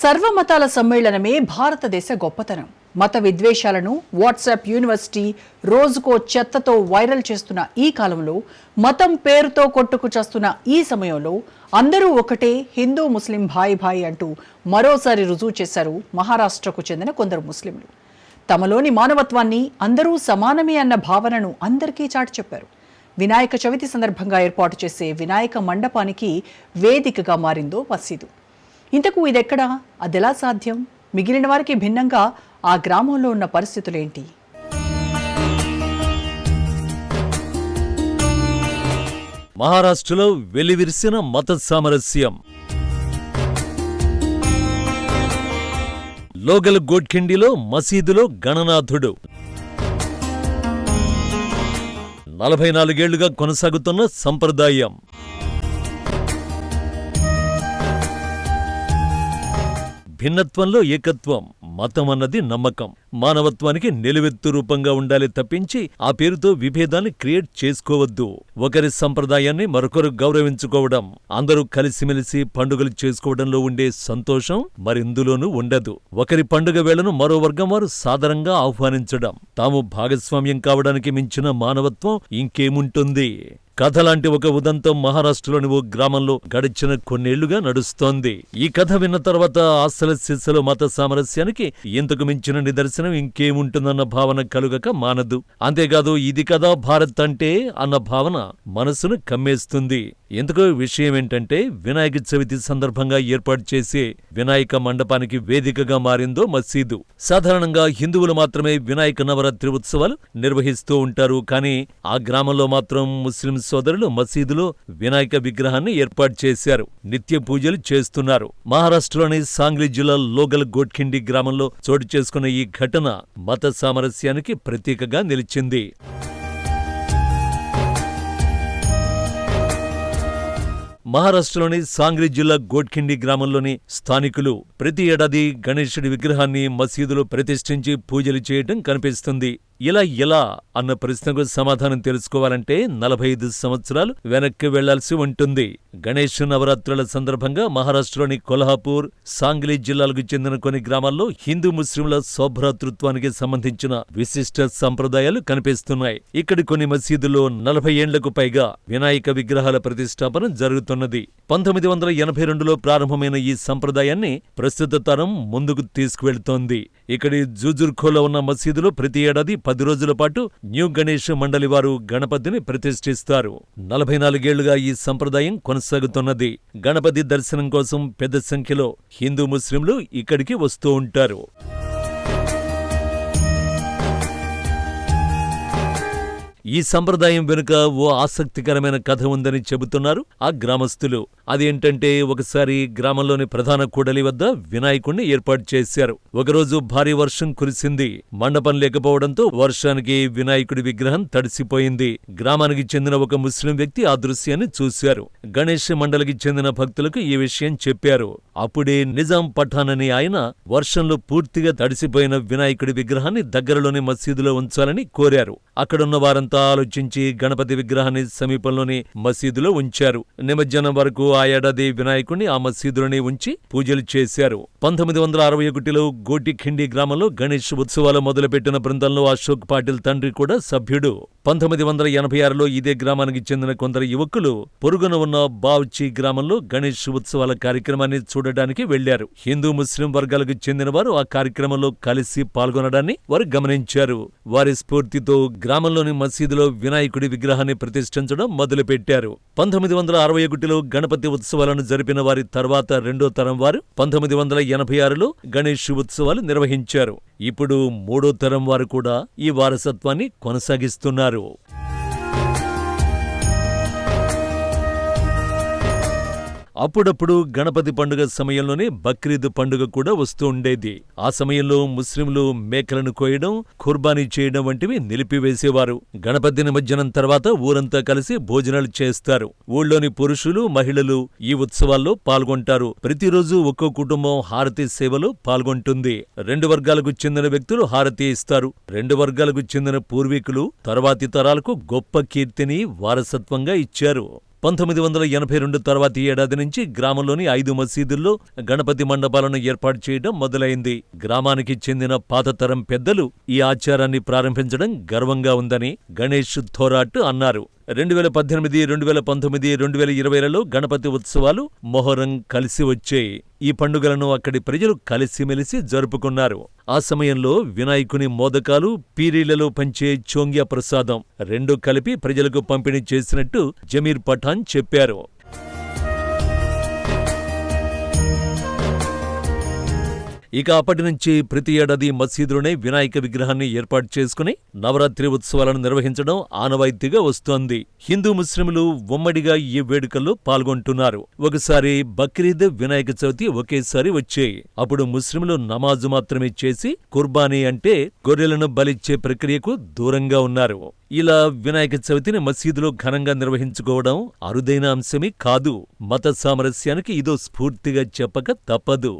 సర్వమతాల సమ్మేళనమే భారతదేశ గొప్పతనం. మత విద్వేషాలను వాట్సాప్ యూనివర్సిటీ రోజుకో చెత్తతో వైరల్ చేస్తున్న ఈ కాలంలో మతం పేరుతో కొట్టుకు చేస్తున్న ఈ సమయంలో అందరూ ఒకటే హిందూ ముస్లిం భాయి భాయి అంటూ మరోసారి రుజువు చేశారు మహారాష్ట్రకు చెందిన కొందరు ముస్లింలు. తమలోని మానవత్వాన్ని అందరూ సమానమే అన్న భావనను అందరికీ చాటి చెప్పారు. వినాయక చవితి సందర్భంగా ఏర్పాటు చేసే వినాయక మండపానికి వేదికగా మారిందో మసీదు. ఇంతకు ఇదెక్కడా? అదెలా సాధ్యం? మిగిలిన వారికి భిన్నంగా ఆ గ్రామంలో ఉన్న పరిస్థితులేంటి? మహారాష్ట్రలో వెలివిరిసిన మత సామరస్యం. లోగల్ గోడ్ఖిండిలో మసీదులో గణనాథుడు. నలభై నాలుగేళ్ళుగా కొనసాగుతున్న సంప్రదాయం. భిన్నత్వంలో ఏకత్వం మతం అన్నది నమ్మకం. మానవత్వానికి నిలువెత్తు రూపంగా ఉండాలి తప్పించి ఆ పేరుతో విభేదాన్ని క్రియేట్ చేసుకోవద్దు. ఒకరి సంప్రదాయాన్ని మరొకరు గౌరవించుకోవడం అందరూ కలిసిమెలిసి పండుగలు చేసుకోవడంలో ఉండే సంతోషం మరిందులోనూ ఉండదు. ఒకరి పండుగ వేళను మరో వర్గం వారు సాదరంగా ఆహ్వానించడం. తాము భాగస్వామ్యం కావడానికి మించిన మానవత్వం ఇంకేముంటుంది? కథ లాంటి ఒక ఉదంతం మహారాష్ట్రలోని ఓ గ్రామంలో గడిచిన కొన్నేళ్ళుగా నడుస్తోంది. ఈ కథ విన్న తర్వాత ఆశల శిస్సలు మత సామరస్యానికి ఇంతకు మించిన నిదర్శనం ఇంకేముంటుందన్న భావన కలుగక మానదు. అంతేకాదు ఇది కదా భారత్ అంటే అన్న భావన మనసును కమ్మేస్తుంది. ఎందుకో విషయం ఏంటంటే వినాయక చవితి సందర్భంగా ఏర్పాటు చేసే వినాయక మండపానికి వేదికగా మారిందో మసీదు. సాధారణంగా హిందువులు మాత్రమే వినాయక నవరాత్రి ఉత్సవాలు నిర్వహిస్తూ ఉంటారు. కానీ ఆ గ్రామంలో మాత్రం ముస్లిం సోదరులు మసీదులో వినాయక విగ్రహాన్ని ఏర్పాటు చేశారు. నిత్య పూజలు చేస్తున్నారు. మహారాష్ట్రలోని సాంగ్లీ జిల్లా లోగల్ గోట్ఖిండి గ్రామంలో చోటు చేసుకున్న ఈ ఘటన మత సామరస్యానికి ప్రతీకగా నిలిచింది. మహారాష్ట్రలోని సాంగ్లీ జిల్లా గోడ్ఖిండి గ్రామంలోని స్థానికులు ప్రతి ఏడాది గణేశుడి విగ్రహాన్ని మసీదులో ప్రతిష్ఠించి పూజలు చేయటం కనిపిస్తుంది. ఇలా ఎలా అన్న ప్రశ్నకు సమాధానం తెలుసుకోవాలంటే నలభై ఐదు సంవత్సరాలు వెనక్కి వెళ్ళాల్సి ఉంటుంది. గణేష్ నవరాత్రుల సందర్భంగా మహారాష్ట్రలోని కొల్హాపూర్ సాంగ్లీ జిల్లాలకు చెందిన కొన్ని గ్రామాల్లో హిందూ ముస్లింల శోభ్రాతృత్వానికి సంబంధించిన విశిష్ట సంప్రదాయాలు కనిపిస్తున్నాయి. ఇక్కడి కొన్ని మసీదుల్లో నలభై ఏండ్లకు పైగా వినాయక విగ్రహాల ప్రతిష్టాపన జరుగుతున్నది. పంతొమ్మిది వందల ఎనభై రెండులో ప్రారంభమైన ఈ సంప్రదాయాన్ని ప్రస్తుత తరం ముందుకు తీసుకువెళ్తోంది. ఇక్కడి జూజుర్ఖోలో ఉన్న మసీదులో ప్రతి ఏడాది పది రోజుల పాటు న్యూ గణేష్ మండలి వారు గణపతిని ప్రతిష్ఠిస్తారు. నలభై నాలుగేళ్ళుగా ఈ సంప్రదాయం కొనసాగుతున్నది. గణపతి దర్శనం కోసం పెద్ద సంఖ్యలో హిందూ ముస్లింలు ఇక్కడికి వస్తూ ఉంటారు. ఈ సంప్రదాయం వెనుక ఓ ఆసక్తికరమైన కథ ఉందని చెబుతున్నారు ఆ గ్రామస్తులు. అదేంటంటే ఒకసారి గ్రామంలోని ప్రధాన కూడలి వద్ద వినాయకుణ్ణి ఏర్పాటు చేశారు. ఒకరోజు భారీ వర్షం కురిసింది. మండపం లేకపోవడంతో వర్షానికి వినాయకుడి విగ్రహం తడిసిపోయింది. గ్రామానికి చెందిన ఒక ముస్లిం వ్యక్తి ఆ దృశ్యాన్ని చూశారు. గణేష్ మండలికి చెందిన భక్తులకు ఈ విషయం చెప్పారు. అప్పుడే నిజాం పఠాన్ అని ఆయన వర్షంలో పూర్తిగా తడిసిపోయిన వినాయకుడి విగ్రహాన్ని దగ్గరలోని మసీదులో ఉంచాలని కోరారు. అక్కడున్న వారంతా ఆలోచించి గణపతి విగ్రహాన్ని సమీపంలోని మసీదులో ఉంచారు. నిమజ్జనం వరకు ఆ ఏడాది వినాయకుణ్ణి ఆ మసీదులోనే ఉంచి పూజలు చేశారు. పంతొమ్మిది వందల అరవై ఒకటిలో గోటిఖిండి గ్రామంలో గణేష్ ఉత్సవాలు మొదలుపెట్టిన బృందంలో అశోక్ పాటిల్ తండ్రి కూడా సభ్యుడు. పంతొమ్మిది వందల ఎనభై ఆరులో ఇదే గ్రామానికి చెందిన కొందరు యువకులు పొరుగున ఉన్న బావ్చి గ్రామంలో గణేష్ ఉత్సవాల కార్యక్రమాన్ని చూడడానికి వెళ్ళారు హిందూ ముస్లిం వర్గాలకు చెందిన వారు ఆ కార్యక్రమంలో కలిసి పాల్గొనడాన్ని వారు గమనించారు. వారి స్ఫూర్తితో గ్రామంలోని మసీదులో వినాయకుడి విగ్రహాన్ని ప్రతిష్ఠించడం మొదలుపెట్టారు. పంతొమ్మిది వందల అరవై ఒకటిలో గణపతి గణపతి ఉత్సవాలను జరిపిన వారి తర్వాత రెండో తరం వారు పంతొమ్మిది వందల ఎనభై ఆరులో గణేష్ ఉత్సవాలు నిర్వహించారు. ఇప్పుడు మూడో తరం వారు కూడా ఈ వారసత్వాన్ని కొనసాగిస్తున్నారు. అప్పుడప్పుడు గణపతి పండుగ సమయంలోనే బక్రీద్ పండుగ కూడా వస్తూ ఉండేది. ఆ సమయంలో ముస్లింలు మేకలను కోయడం ఖుర్బానీ చేయడం వంటివి నిలిపివేసేవారు. గణపతి నిమజ్జనం తర్వాత ఊరంతా కలిసి భోజనాలు చేస్తారు. ఊళ్ళోని పురుషులు మహిళలు ఈ ఉత్సవాల్లో పాల్గొంటారు. ప్రతిరోజు ఒక్కో కుటుంబం హారతి సేవలో పాల్గొంటుంది. రెండు వర్గాలకు చెందిన వ్యక్తులు హారతి ఇస్తారు. రెండు వర్గాలకు చెందిన పూర్వీకులు తర్వాతి తరాలకు గొప్ప కీర్తిని వారసత్వంగా ఇచ్చారు. పంతొమ్మిది వందల ఎనభై రెండు తర్వాతి ఏడాది నుంచి గ్రామంలోని ఐదు మసీదుల్లో గణపతి మండపాలను ఏర్పాటు చేయడం మొదలైంది. గ్రామానికి చెందిన పాతతరం పెద్దలు ఈ ఆచారాన్ని ప్రారంభించడం గర్వంగా ఉందని గణేష్ థోరాట్ అన్నారు. రెండు వేల పద్దెనిమిది రెండు వేల పంతొమ్మిది రెండు వేల ఇరవైలలో గణపతి ఉత్సవాలు మొహరం కలిసి వచ్చాయి. ఈ పండుగలను అక్కడి ప్రజలు కలిసిమెలిసి జరుపుకున్నారు. ఆ సమయంలో వినాయకుని మోదకాలు పీరీలలో పంచే చోంగ్య ప్రసాదం రెండు కలిపి ప్రజలకు పంపిణీ చేసినట్టు జమీర్ పఠాన్ చెప్పారు. ఇక అప్పటి నుంచి ప్రతి ఏడాది మసీదులోనే వినాయక విగ్రహాన్ని ఏర్పాటు చేసుకుని నవరాత్రి ఉత్సవాలను నిర్వహించడం ఆనవాయితీగా వస్తోంది. హిందూ ముస్లింలు ఉమ్మడిగా ఈ వేడుకల్లో పాల్గొంటున్నారు. ఒకసారి బక్రీద్ వినాయక చవితి ఒకేసారి వచ్చాయి. అప్పుడు ముస్లింలు నమాజు మాత్రమే చేసి కుర్బానీ అంటే గొర్రెలను బలిచ్చే ప్రక్రియకు దూరంగా ఉన్నారు. ఇలా వినాయక చవితిని మసీదులో ఘనంగా నిర్వహించుకోవడం అరుదైన అంశమే కాదు. మత సామరస్యానికి ఇదో స్ఫూర్తిగా చెప్పక తప్పదు.